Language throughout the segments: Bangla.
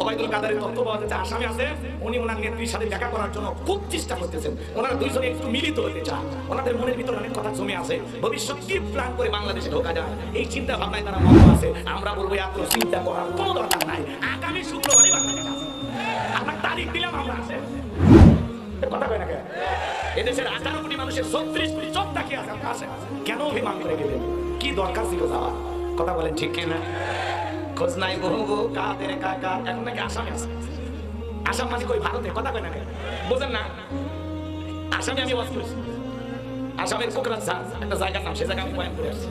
ওবায়দুল কাদারের তথ্য পাওয়া আসামে আছে, উনি ওনার নেত্রীর সাথে দেখা করার জন্য খুব চেষ্টা করতেছেন। ওনারা দুইজনে একটু মিলিত হতে চান। ওনাদের মনের ভিতরে অনেক কথা জমে আছে। ভবিষ্যৎ কি প্ল্যান করে বাংলাদেশে ঢোকা যায়? এই চিন্তা ভাবনায় তারা মগ্ন আছে। আমরা বলব, এত চিন্তা করার কোনো দরকার নাই। আগামী শুক্রবারই বাংলাদেশ আছে। আপনার তারিখ দিলাম, আমরা আছে। কথা কয় না কেন? এদেশের আঠারো কোটি মানুষের ছত্রিশ কোটি চোখ তাকিয়ে আছে কেন অভিমান করে গেলেন? কি দরকার ছিল যাওয়া কথা বলেন ঠিক কিনা? খোঁজ নাই বহু কাদের কাকা? এখন নাকি আসামে আছে। আসাম মানে কই, ভারতে? কথা কয় না বোঝেন না। আসামে আমি বাস করেছি আসামের কোকরাঝার একটা জায়গার নাম, সে জায়গা আমি পয়েন্ট করে আসছি।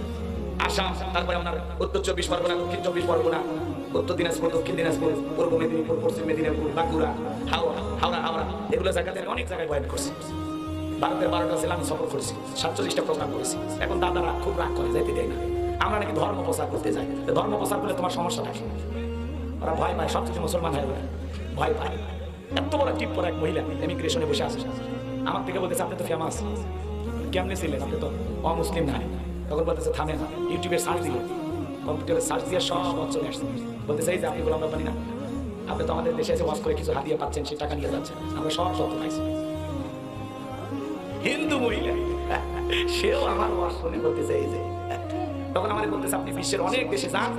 আসাম, তারপরে আপনার উত্তর চব্বিশ পরগনা, দক্ষিণ চব্বিশ পরগনা, উত্তর দিনাজপুর, দক্ষিণ দিনাজপুর, পূর্ব মেদিনীপুর, পশ্চিম মেদিনীপুর, বাঁকুড়া, হাওড়া হাওড়া হাওড়া, এগুলো জায়গাতে অনেক জায়গায় পয়েন্ট করছি। ভারতের বারোটা জেলা আমি সফর করেছি, সাতচল্লিশটা প্রোগ্রাম করেছি। এখন দাদারা খুব রাগ করে, যাইতে দেয় না। আমরা নাকি ধর্ম প্রচার করতে যাই। ধর্ম প্রচার করলে তোমার সমস্যা থাকে ওরা ভয় পায় সব কিছু মুসলমান হয়ে ভয় পায়। এত বড় টিপ পরা এক মহিলা ইমিগ্রেশনে বসে আছে। আমার থেকে বলতেছে, আপনি তো ফেমাস কেমনে ছিলেন আপনি তো? অমুসলিম নাই তখন বলতেছে, থামেন। ইউটিউবে সার্চ দিল কম্পিউটারে সার্চ দিয়ে সব চলে আসছে। বলতেছে, এই যে আপনি গোলাম রব্বানি না? আপনি তো আমাদের দেশে এসে করে কিছু হাতিয়ে পাচ্ছেন সে টাকা নিয়ে যাচ্ছেন। আমরা সব তথ্য পাইছি। হিন্দু মহিলা, সেও আমার ওয়াশ শুনে বলতেছে, এই যে তখন আমার বলতেছে, আপনি বিশ্বের অনেক দেশে যান,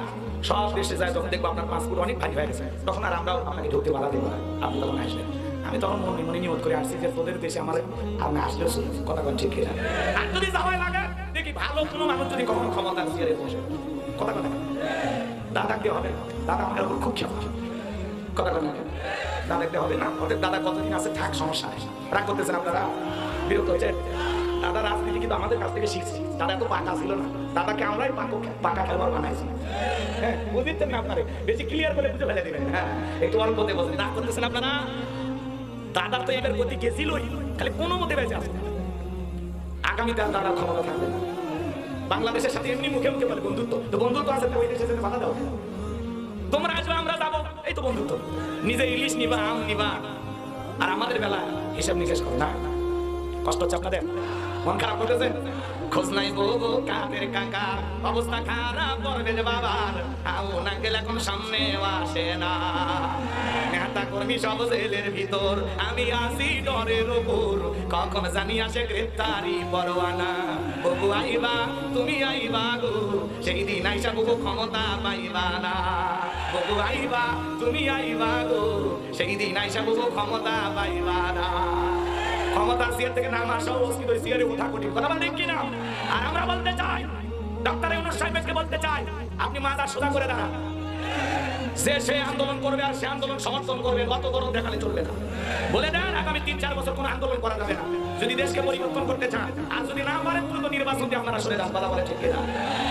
সব দেশে যায়, তখন দেখব আপনার পাসপোর্ট অনেক ভারী হয়ে গেছে। তখন আর আমরাও আপনাকে ঢুকতে বাধা দেবো না, আপনি তখন আসবেন। আমি তখন মনে মনে নিয়ত করে আসছি যে, তোদের দেশে আমার, আপনি আসলেও কথা কোন, ঠিক কিনা? আর যদি যাওয়াই লাগে, দেখি ভালো কোনো মানুষ যদি কখনো ক্ষমতা চেয়ারে বসে, কথা কথা হবে? দাদা আমার উপর খুব ক্ষমা কথা কথা দাদা দেখতে হবে না? ওদের দাদা কতদিন আছে? থাক, সমস্যা রাগ করতেছেন আপনারা? বিরক্ত হয়েছে দাদা রাজনীতি কিন্তু আমাদের কাছ থেকে শিখছি। দাদা এত পাকা ছিল না। দাদাকে আমরাই পাকা পাকা খেলোয়াড় বানাইছি। হ্যাঁ বুঝতেন না আপনারে। বেশি ক্লিয়ার করে বুঝে ফেলে দিবেন। হ্যাঁ একটু অল্প বলছেন রাগ করতেছেন আপনারা? দাদা তো এবার গতি গেছিলই। খালি কোনো মতে বেঁচে আসবে আগামীতে আর দাদা ক্ষমতা থাকবে না। বাংলাদেশের সাথে এমনি মুখে মুখে বলে বন্ধুত্ব। তো বন্ধুত্ব আছে তো ওই দেশের সাথে বাধা দাও। তোমরা আসবে, আমরা যাব। এই তো বন্ধুত্ব। নিজে ইলিশ নিবা, আম নিবা। আর আমাদের বেলা হিসাব নিকেশ করো। না, কষ্ট হচ্ছে আপনাদের? মন খারাপ করতেছে খোঁজ নাই বউ কাদের কাকা অবস্থা খারাপ করবে যে বাবার? আউ না গেলে এখন সামনে আসে না। নেতা কর্মী সব জেলের ভিতর, আমি আসি ডরের উপর। কখন জানি আসে গ্রেপ্তারি পরোয়ানা। ববু আইবা, তুমি আইবা গো, সেই দিন আইসা ববু ক্ষমতা পাইবা না। ববু আইবা, তুমি আইবা গো, সেই দিন আইসা ববু ক্ষমতা পাইবা না। ক্ষমতা সিয়ার থেকে নাম আসা অস্কিত সিয়ারে ওঠা কঠিন কথা বলেন কি না? আর আমরা বলতে চাই ইউনুস সাহেবকে বলতে চাই, আপনি মাথা সোজা করে দাঁড়ান। যে সে আন্দোলন করবে আর সে আন্দোলন সমর্থন করবে কত গরম দেখালে চলবে না। বলে দেন, আগামী তিন চার বছর কোনো আন্দোলন করা যাবে না। যদি দেশকে পরিবর্তন করতে চান, আর যদি না পারেন, দ্রুত নির্বাচন দিয়ে আপনারা সরে যান, কথা বলে ঠিক কিনা।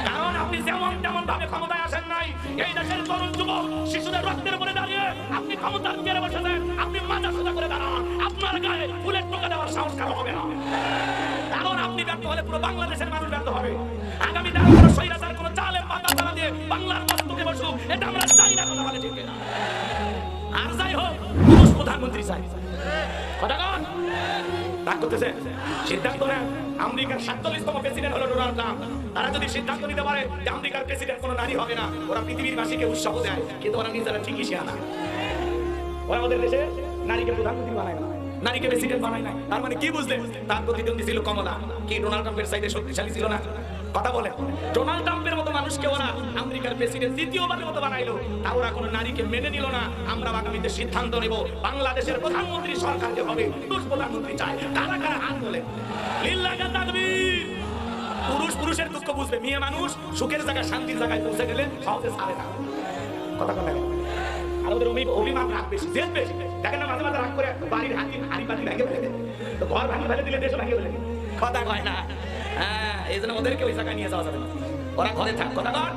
কারণ আপনি যেমন তেমন ভাবে ক্ষমতায় আসেন নাই, এই দেশের তরুণ যুবক শিশুদের রক্তের উপরে দাঁড়িয়ে আপনি ক্ষমতার চেয়ারে বসেছেন, আপনি মাথা সোজা করে দাঁড়ান, আপনার গায়ে ফুলের টোকা দেওয়ার সাহস কারও হবে না। কারণ আপনি ব্যর্থ হলে পুরো বাংলাদেশের মানুষ ব্যর্থ হবে। আগামী দিনে কোনো স্বৈরাচার কোনো চালের পাতা চালা দিয়ে বাংলার মস্তকে বসুক, এটা আমরা চাই না, কথা বলে ঠিক আর যাই হোক, পুরুষ প্রধানমন্ত্রী চাই। প্রেসিডেন্ট তারা যদি সিদ্ধান্ত নিতে পারে আমেরিকার প্রেসিডেন্ট কোনো নারী হবে না, ওরা পৃথিবীর উৎসাহ দেয়, কিন্তু ওরা নিজেরা ওরা নারীকে বানায় না, নারীকে প্রেসিডেন্ট বানায় না। তার মানে কি বুঝলেন? তার প্রতিদ্বন্দ্বী ছিল কমলা। কি ডোনাল্ড ট্রাম্পের সাইডে শক্তিশালী ছিল না? কথা বলে। ডোনাল্ড ট্রাম্পের মতো মানুষকে ওরা আমেরিকার প্রেসিডেন্ট দ্বিতীয়বারের মতো বানাইলো। তা ওরা কোনো নারীকে মেনে নিল না। আমরা আগামীতে সিদ্ধান্ত নেব, বাংলাদেশের প্রধানমন্ত্রী সরকারকে হবে। পুরুষ প্রধানমন্ত্রী চায়। কারা কারা হাত বলে লিল্লাহি তাকবীর! পুরুষ পুরুষের দুঃখ বুঝবে। মেয়ে মানুষ সুখের জায়গায়, শান্তির জায়গায় পৌঁছে গেলে সহজে ছাড়ে না। কথা কথা আর ওদের অভিমান রাগ বেশি, জেদ বেশি। দেখেন না, মাঝে মাঝে রাগ করে বাড়ির হাতি হাড়ি পাতি ভেঙে ফেলে ঘর ভাঙি ফেলে দিলে দেশও ভেঙে ফেলে কথা কয় না। হ্যাঁ। এই জন্য ওদেরকে ওই জায়গায় নিয়ে যাওয়া যাবে না। ওরা ঘরে থাক, কথা কর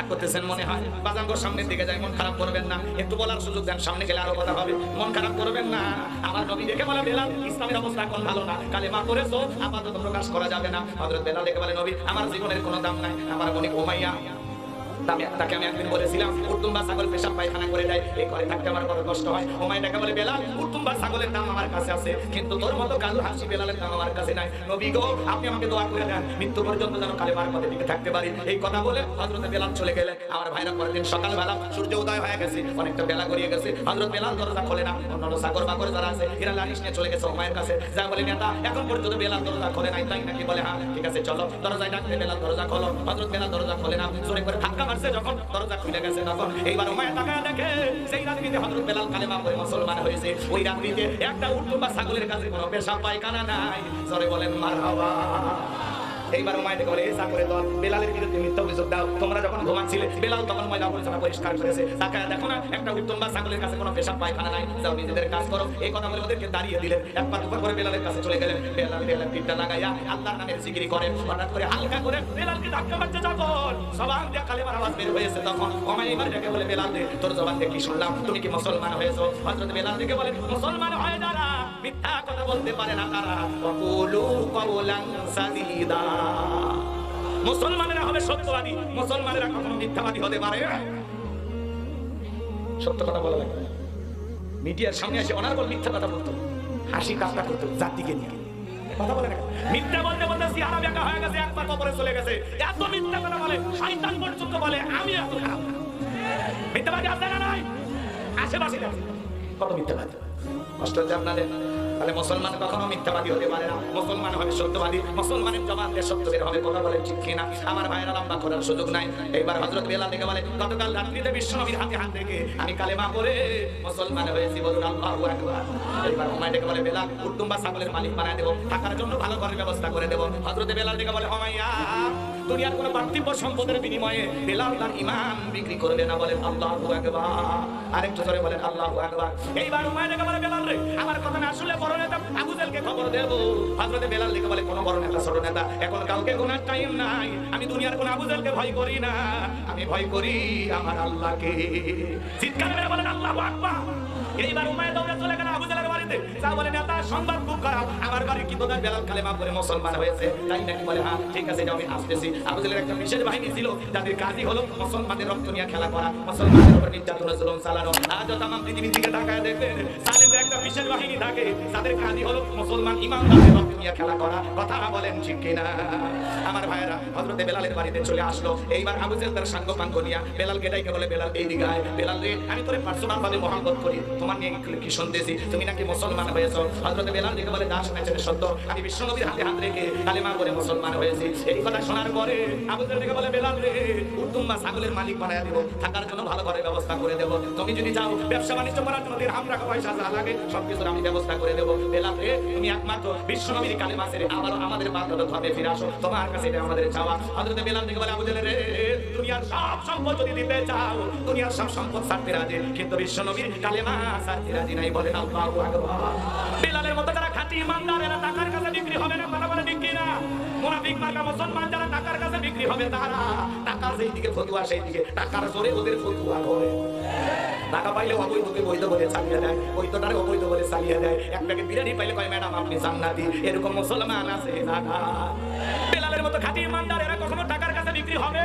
এক করতেছেন মনে হয়। বাজাঙ্গর সামনের দিকে যায়, মন খারাপ করবেন না। একটু বলার সুযোগ দেন, সামনে গেলে আরও কথা হবে। মন খারাপ করবেন না। আমার নবী দেখে বলে, বেলাল, ইসলামের অবস্থা এখন ভালো না। কালে মা করেছ আপাতত প্রকাশ করা যাবে না। হজরত বেলাল দেখে বলে, নবী, আমার জীবনের কোনো দাম নাই। আমার মনে ঘুমাইয়া তাকে আমি একদিন বলেছিলাম উর্তুম্বা ছাগল পেশাব পায়খানা করে দেয় এই করে থাকতে আমার কত কষ্ট হয়। ও মাইটাকে বলে, বেলাল উর্তুম্বা ছাগলের দাম আমার কাছে আছে, কিন্তু তোর মতো কালু হাসি বেলালের দাম আমার কাছে নাই। নবী গো, আপনি আমাকে দোয়া করে দেন, মৃত্যু পর্যন্ত যেন কালেমার পথে টিকে থাকতে পারি। এই কথা বলে হজরত বেলাল চলে গেলে, আমার ভাইরা পরের দিন সকালবেলা সূর্য উদয় হয়ে গেছে, অনেকটা বেলা গড়িয়ে গেছে। হজরত বেলাল দরজা খোলে না, অন্যান্য সাগর বাগর যারা আছে, এরা লালিশ নিয়ে চলে গেছে ওমায়ের কাছে। যা বলে, নেতা, এখন পর্যন্ত বেলাল দরজা খোলে নাই। তাই নাকি বলে হ্যাঁ ঠিক আছে, চলো। দরজায় ডাকতে বেলাল দরজা খোলো। হজরত বেলাল দরজা খোলে না, জোরে করে ধাক্কা মারছে, যখন দরজা খুলে গেছে, তখন এইবার ওমায় তাকায় দেখে সেই রাত্রিতে হজরত বেলাল কালেমা পড়ে মুসলমান হয়েছে। ওই রাত্রিতে একটা উল্টো বা ছাগলের কাছে কোনো পেশা পায়খানা নাই। জোরে বলেন, মারহাবা। এইবার মায়ের বলে এসা করে দাও বেলালের বিরুদ্ধে মিথ্যা অভিযোগ দাও। তোমরা যখন ঘুমাচ্ছিলে, বেলাল তখন ময়লা আবর্জনা পরিষ্কার করেছে। তাকায় দেখো না, একটা উত্তম বা ছাগলের কাছে কোনো পেশাব, পায়খানা নাই। যাও, নিজেদের কাজ করো। এই কথা বলে ওদেরকে দাঁড়িয়ে দিলেন। এক পা দুপা করে বেলালের কাছে চলে গেলেন। বেলাল বেলাল পিঠটা লাগাইয়া আল্লাহর নামের জিকিরি করে হঠাৎ করে হালকা করে বেলালকে ধাক্কা মারতে যখন। সবাই দিয়ে কালেমার আওয়াজ বের হয়েছে তখন। ওমাই এবার ডেকে বলে, বেলাল তোর জবান কি শুনলাম? তুমি কি মুসলমান হয়েছো? হযরত বেলাল থেকে বলে, মুসলমান হয় যারা মিথ্যা কথা বলতে পারে না তারা। মুসলমানেরা হবে সত্যবাদী। মুসলমানেরা কখনো মিথ্যাবাদী হতে পারে। সত্য কথা বলা লাগবে। মিডিয়ার সামনে এসে অনার্গল মিথ্যা কথা বলতো। হাসি কাজটা করতো জাতিকে নিয়ে। কথা বলে মিথ্যা বলতে বলতে সিহারা বেকা হয়ে গেছে একবার কবরে চলে গেছে। এত মিথ্যা কথা বলে, শয়তান পর্যন্ত বলে, আমি এত খারাপ। মিথ্যাবাদী আছে না নাই? আশেপাশে কত মিথ্যাবাদী। কষ্ট হচ্ছে আপনাদের। তাহলে মুসলমান কখনো মিথ্যাবাদী হতে পারে না। মুসলমান হবে সত্যবাদী। মুসলমানের জবান দিয়ে সত্য হবে, কথা বলে ঠিক কিনা? আমার লম্বা করার সুযোগ নাই। এইবার হজরত বলে, গতকাল রাত্রিতে হাতে হাত আমি মুসলমান হয়েছি বলুন আল্লাহু এইবার হুমায় বলে, বেলাল উর্দুম্বা ছাগলের মালিক বানায় দেবো। থাকার জন্য ভালো ঘরের ব্যবস্থা করে দেবো। হজরত বেলাল থেকে বলে হুমাইয়া দুনিয়ার কোনো পার্থিব সম্পদের বিনিময়ে বেলাল তার ইমান বিক্রি করবে না বলেন, আল্লাহু আরেকটু ধরে বলেন, আল্লাহু এইবার হুমায় ডেকে বলে, বেলাল রে, আমার কথা না আসলে বড় নেতা আবু জেলকে খবর দেব। হযরতে বেলাল লিখে বলে, কোন বড় নেতা, ছোট নেতা, এখন কালকে কোনো টাইম নাই। আমি দুনিয়ার কোন আবু জেলকে ভয় করি না। আমি ভয় করি আমার আল্লাহকে। চিৎকার বলেন, আল্লাহু এইবার উমায় দৌড়ে চলে গেল আবু জেলের বাড়িতে। যা বলে, নেতা, সংবাদ আমার আমার ভাইয়েরা, হযরতে বেলালের বাড়িতে চলে আসলো। এইবার আবু জেল তার সাঙ্গ পাঙ্গ নিয়া বেলালকে বলে, বেলাল, এই দিকে বেলাল রে, আমি তোরে পার্সোনাল ভাবে মহব্বত করি। তোমার নিয়ে কি- শুনতেছি? তুমি নাকি মুসলমান হয়েছো? হযরতে বেলাল দিকে বলে দাস না সত্য। আমি বিশ্বনবীর হাতে হাত রেখে কালেমা করে মুসলমান হয়েছি। এই কথা শোনার পরে আবু জেল বলে, বেলাল রে উত্তমবা ছাগলের মালিক বানায় দেবো। থাকার জন্য ভালো ঘরের ব্যবস্থা করে দেবো। তুমি যদি চাও ব্যবসা বাণিজ্য করার জন্য দিরহাম টাকা পয়সা যা লাগে, সবকিছুর আমি ব্যবস্থা করে দেবো। বেলাল রে, তুমি একমাত্র বিশ্বনবীর কালেমা ছেড়ে আবারও আমাদের বাধ্যত ধর্মে ফিরে আসো। তোমার কাছে এটা আমাদের চাওয়া। হযরতে বেলাল দিকে বলে, আবু জেল রে, দুনিয়ার সব সম্পদ যদি দিতে চাও, দুনিয়ার সব সম্পদ ছাড়তে রাজি। কিন্তু বিশ্বনবীর কালেমা ছাড়তে রাজি নাই। বলেন আল্লাহু আকবার। বেলালের মতো যারা খাঁটি ইমানদার এরা টাকার কাছে বিক্রি হবে না কথা বলে ঠিক কিনা মুনাফিক মার্কা, মুসলমান যারা টাকার কাছে বিক্রি হবে, তারা টাকা সেই দিকে ফতুয়া সেই দিকে টাকার জোরে ওদের ফতুয়া করে। টাকা পাইলে অবৈধকে বৈধ বলে চালিয়ে দেয় বৈধটারে অবৈধ বলে চালিয়ে দেয়। এক প্যাকেট বিরিয়ানি পাইলে কয়, ম্যাডাম, আপনি জান্নাতি, এরকম মুসলমান আছে না না। বেলালের মতো খাঁটি ইমানদার এরা কখনো টাকার কাছে বিক্রি হবে?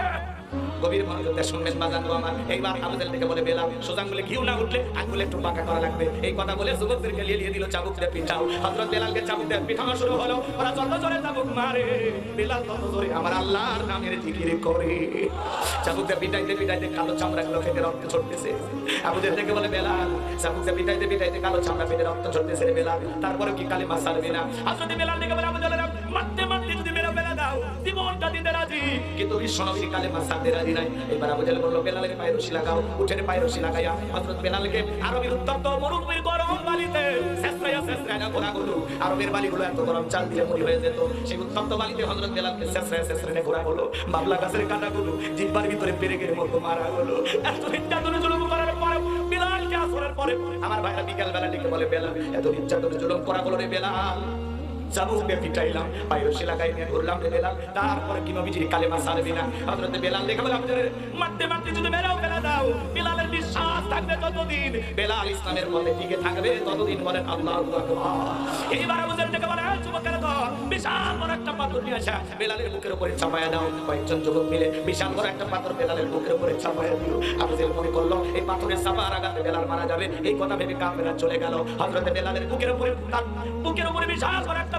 গভীর মনোযোগ শুনবেন বাজান গো আমার। এইবার আবুদের থেকে বলে বেলাল সোজা আঙ্গুলে ঘিউ না উঠলে আঙ্গুলে একটু পাকা করা লাগবে। এই কথা বলে যুবকদেরকে লিয়ে লিয়ে দিল চাবুক দিয়ে পিঠাও হযরত বেলালকে চাবুক দিয়ে পিঠানো শুরু হলো। ওরা যত জোরে চাবুক মারে। বেলাল তত জোরে আমার আল্লাহর নামের জিকির করে। চাবুক দিয়ে পিটাইতে পিটাইতে কালো চামড়া গুলো ফেটে রক্ত ছড়তেছে আবুদের থেকে বলে, বেলাল চাবুক দিয়ে পিটাইতে পিটাইতে কালো চামড়া ফেটে রক্ত ছড়তেছে বেলাল। তারপরে কি কালে মাছ ছাড়বে না? হযরত বেলাল থেকে বলে আবুদের মারতে মারতে কিন্তু বিশ্বনবীর কালে মাছ ছাড়তে রাজি নাই। এবার আবু জাহেল বলল, বেলালের পায়ে রশি লাগাও উঠের পায়ে রশি লাগাইয়া হযরত বেলালকে আরবের উত্তপ্ত মরুভূমির গরম বালিতে শেষরাইয়া শেষরাইয়া ঘোরাগুলো আরবের বালিগুলো এত গরম, চাল দিলে মুড়ি হয়ে যেত। সেই উত্তপ্ত বালিতে হযরত বেলালকে শেষরাইয়া শেষরাইয়া ঘোরা হলো বাবলা গাছের কাঁটাগুলো জিব্বার ভিতরে পেরেকের মতো মারা হলো এত নির্যাতন জুলুম করার পরে বেলালকে আসরের পরে আমার ভাইরা বিকাল বেলা লিখে বলে, বেলাল, এত নির্যাতন জুলুম করা হলো রে বেলাল। চাবুক উপরে চাপায়া দাও। কয়েকজন যুবক মিলে বিশাল বড় একটা পাথর বেলালের বুকের উপরে চাপায়া দিল। মনে করল, এই পাথরের চাপার আঘাতে বেলাল মারা যাবে। এই কথা ভেবে কাফেরা চলে গেল। হযরতে বেলালের বুকের উপরে বুকের উপরে বিশাল বড় একটা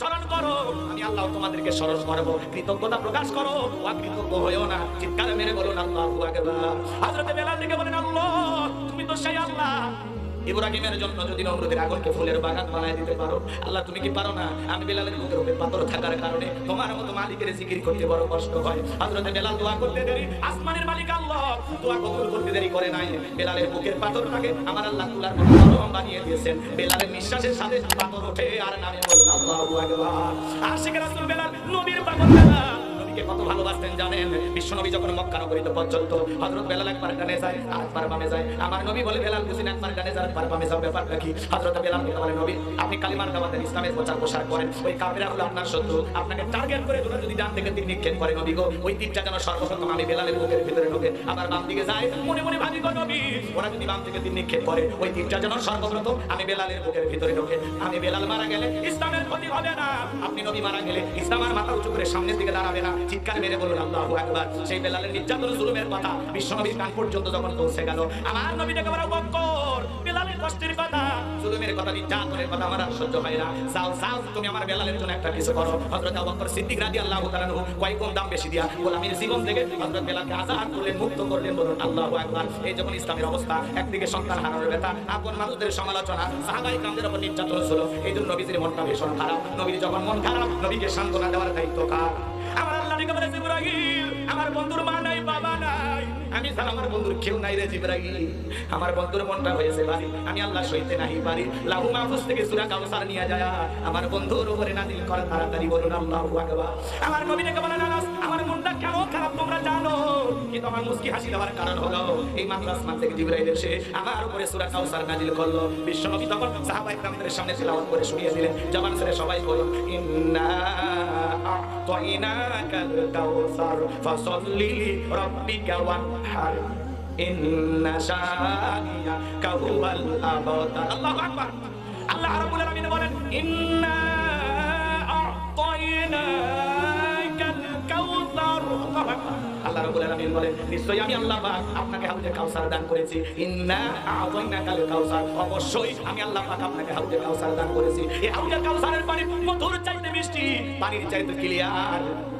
স্মরণ করো। আমি আল্লাহ তোমাদেরকে স্মরণ করব। কৃতজ্ঞতা প্রকাশ করো। অকৃতজ্ঞ হয়েও না। চিৎকার মেরে বলুন, আল্লাহ হযরত বেলাল দিকে বলেন, আল্লাহ, তুমি তো সেই আল্লাহ। ইব্রাহিমের জন্য যদি নমরুদের আগুনকে ফুলের বাগান বানায় দিতে পারো, আল্লাহ তুমি কি পারো না? আমি বেলালের মুখের উপরে পাথর থাকার কারণে তোমার মতো মালিকের জিকির করতে বড় কষ্ট হয়। হযরতে বেলাল দোয়া করতে দেরি, আসমানের মালিক আল্লাহ দোয়া কবুল করতে দেরি করে নাই। বেলালের বুকের পাথরটাকে আমার আল্লাহ তুলার মতো নরম বানিয়ে দিয়েছেন। বেলালের নিঃশ্বাসের সাথে পাথর ওঠে আর নামে বলুন, আল্লাহু আশিক রাসূল বেলাল নবীর পাগল বেলাল নবীকে কত ভালোবাসতেন জানেন? বিশ্বনবী যখন মক্কা নগরীতে পথ চলতো হযরত বেলাল একবার ডানে যায় আর একবার বামে যায়। আমার নবী বলে, বেলাল বুঝিন একবার ডানে যায় একবার বামে যাও ব্যাপার কি? হযরত বেলাল বলে, নবী, আপনি কালিমার দাওয়াত ইসলামের প্রচার প্রসার করেন। ওই কাফেররা হলো আপনার শত্রু। আপনাকে টার্গেট করে তোমরা যদি ডান থেকে তীর নিক্ষেপ করে নবী গো, ওই তীরটা যেন সর্বপ্রথম আমি বেলালের বুকের ভিতরে ঢোকে আবার বাম দিকে যায়। মনে মনে ভাবি গো নবী, ওরা যদি বাম থেকে তীর নিক্ষেপ করে, ওই তীরটা যেন সর্বপ্রথম আমি বেলালের বুকের ভিতরে ঢোকে। আমি বেলাল মারা গেলে ইসলামের ক্ষতি হবে না। আপনি নবী মারা গেলে ইসলাম আর মাথা উঁচু করে সামনের দিকে দাঁড়াবে না। চিৎকার মেরে বলুন, আল্লাহু আকবার। সেই বেলালের নির্যাতন জুলুমের কথা বিশ্বনবীর কান পর্যন্ত যখন পৌঁছে গেল, আমার নবী ডেকে বড় বেলালের কষ্টের কথা, জুলুমের কথা, নির্যাতনের কথা আমার আর সহ্য হয় না। যাও যাও, তুমি আমার বেলালের জন্য একটা কিছু করো। হযরত আবু বকর সিদ্দিক রাদিয়াল্লাহু তাআলা কয় কোন দাম বেশি দিয়া গোলামীর জীবন থেকে হযরত বেলালকে আজাদ করলেন, মুক্ত করলেন, বলুন, আল্লাহু আকবার। এই যখন ইসলামের অবস্থা, একদিকে সন্তান হারানোর ব্যথা, আপন মানুষদের সমালোচনা, সাহাবাই কামদের উপর নির্যাতন ছিল এই জন্য নবীজির মনটা ভীষণ খারাপ। নবীর যখন মন খারাপ, নবীকে সান্ত্বনা দেওয়ার দায়িত্ব কার? আমার আল্লাহ বলে বলেছে আমার বন্ধুর মা নাই, বাবা নাই। আমি ছাড়া আমার বন্ধুর কেউ নাই রে জিব্রাহিম। আমার বন্ধুর মনটা হয়েছে বাড়ি আমি আল্লাহ সইতে নাহি পারি। লাহু মাহফুজ থেকে সূরা কাউসার নিয়ে যায়। আমার বন্ধুর উপরে নাজিল করা, তাড়াতাড়ি বলুন, আল্লাহু আকবার। আমার নবী ডেকে বলেন, আনাস, আমার মনটা কেন খারাপ তোমরা জানো? কি তোমার মুস্কি হাসি দেওয়ার কারণ হলো, এই মাদ্রাস মান থেকে জিব্রাহিম এসে আমার উপরে সূরা কাউসার নাজিল করল। বিশ্বনবী তখন সাহাবা ইকরামদের সামনে তেলাওয়াত করে শুনিয়ে দিলেন। জবান ছেড়ে সবাই বলুন, ইন্না আ'তাইনাকাল কাউসার ফাসাল্লি লিরাব্বিকা ওয়ানহার ইন্না শানিয়াকা হুয়াল আবতার আল্লাহু আকবার আল্লাহ রাব্বুল আলামিন বলেন ইন্না আ'তাইনাকাল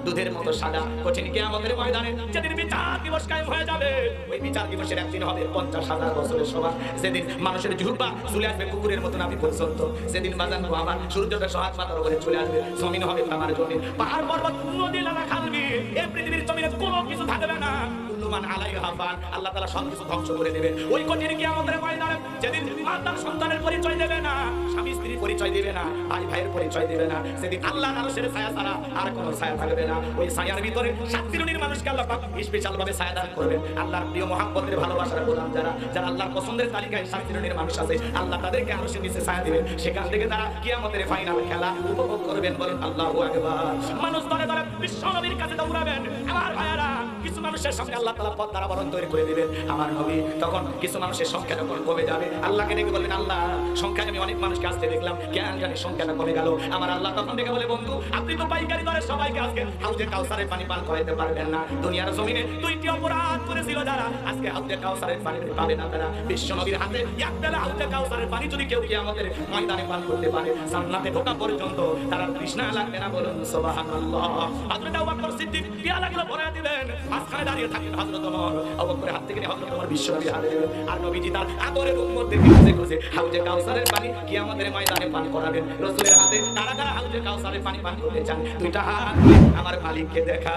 দুধের মতো সাদা। কঠিন ময়দানে যেদিন বিচার দিবস হয়ে যাবে, ওই বিচার দিবসের একদিন হবে পঞ্চাশ হাজার বছরের সভা। মানুষের জুহুবা চলে আসবে কুকুরের মতন আমি পর্যন্ত সেদিন বাজান আমার সূর্যটা সহাত মাথার উপরে চলে আসবে, জমিন হবে আমার জমিন। পাহাড় পর্বত নদী লাগা খালবি এই পৃথিবীর থাকবে না। আল্লাহ সব কিছু ধ্বংস করে দেবে ওই কঠিন ময়দানে যেদিন সন্তানের পরিচয় দেবে না, স্বামী স্ত্রীর পরিচয় দেবে না, ভাই ভাইয়ের পরিচয় দেবে না, সেদিন আল্লাহ আরশের ছায়া ছাড়া আর ছায়া থাকবে না। ওই ছায়ার ভিতরে মানুষকে আল্লাহ পাক স্পেশাল ভাবে ছায়া দান করবেন। আল্লাহর প্রিয় মহাব্বতের ভালোবাসার গোলাম যারা যারা আল্লাহর পছন্দের তালিকায় সাত মানুষ আছে, আল্লাহ তাদেরকে আরশের নিচে ছায়া দিবেন। সেখান থেকে তারা কিয়ামতের ফাইনাল খেলা উপভোগ করবেন বলেন আল্লাহু আকবার। মানুষ দলে দলে বিশ্ব নবীর কাছে দৌড়াবেন। আমার ভাইয়ারা কিছু মানুষের সামনে আল্লাহ তাআলা পথ বরণ তৈরি করে দিবেন। আমার নবী তখন কিছু মানুষের সংখ্যা যখন কমে যাবে, আল্লাহকে ডেকে বলবেন আল্লাহ সংখ্যায় আমি অনেক মানুষকে আসতে দেখলাম কেন জানি সংখ্যাটা কমে গেল। আমার আল্লাহ তখন ডেকে বলে, বন্ধু, আপনি তো পাইকারি দরে সবাইকে আজকে হাউজে কাউসারের পানি পান করাইতে পারবেন না। দুনিয়ার জমিনে দুইটি অপরাধ করেছিল যারা, আজকে হাউজে কাউসারের পানি পাবে না তারা। বিশ্ব নবীর হাতে এক বেলা হাউজে কাউসারের পানি যদি কেউ কি আমাদের ময়দানে পান করতে পারে, জান্নাতে ঢোকা পর্যন্ত তারা তৃষ্ণা লাগবে না বলুন, সুবহানাল্লাহ। হযরত আবু বকর সিদ্দিক পিয়ালা গুলো ভরে দিলেন মাঝখানে দাঁড়িয়ে থাকেন হযরত ওমর আবু করে হাত থেকে নিয়ে হযরত ওমর বিশ্ব হাতে আর নবীজি তার আদরের উম্মতদের খুঁজে খুঁজে হাউজে কাউসারের পানি কি আমাদের ময়দানে পান করাবেন রসুলের হাতে তারা তারা হাউজে কাউসারের পানি পান করতে চান দুইটা হাত আমার মালিককে দেখা।